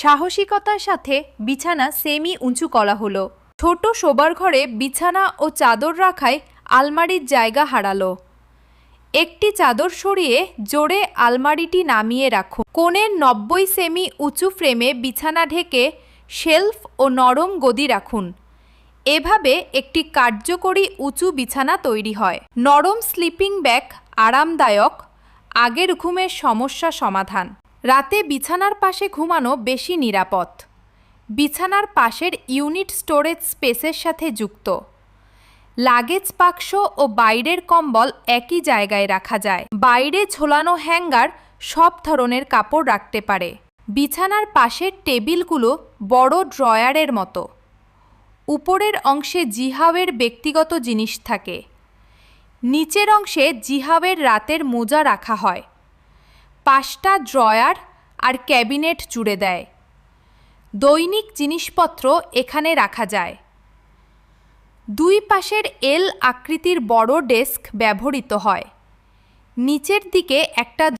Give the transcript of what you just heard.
সাহসিকতার সাথে বিছানা সেমি উঁচু করা হলো। ছোট শোবার ঘরে বিছানা ও চাদর রাখায় আলমারির জায়গা হারালো। একটি চাদর সরিয়ে জোরে আলমারিটি নামিয়ে রাখো। কোণের নব্বই সেমি উঁচু ফ্রেমে বিছানা ঢেকে শেলফ ও নরম গদি রাখুন। এভাবে একটি কার্যকরী উঁচু বিছানা তৈরি হয়। নরম স্লিপিং ব্যাগ আরামদায়ক, আগের ঘুমের সমস্যা সমাধান। রাতে বিছানার পাশে ঘুমানো বেশি নিরাপদ। বিছানার পাশের ইউনিট স্টোরেজ স্পেসের সাথে যুক্ত। লাগেজ বাক্স ও বাইরের কম্বল একই জায়গায় রাখা যায়। বাইরে ঝোলানো হ্যাঙ্গার সব ধরনের কাপড় রাখতে পারে। বিছানার পাশের টেবিলগুলো বড় ড্রয়ারের মতো। উপরের অংশে জিহাওয়ের ব্যক্তিগত জিনিস থাকে। নিচের অংশে জিহাওয়ের রাতের মোজা রাখা হয়। পাঁচটা ড্রয়ার আর ক্যাবিনেট জুড়ে দেয়। দৈনিক জিনিসপত্র এখানে রাখা যায়। দুই পাশের এল আকৃতির বড় ডেস্ক ব্যবহৃত হয়। নিচের দিকে একটা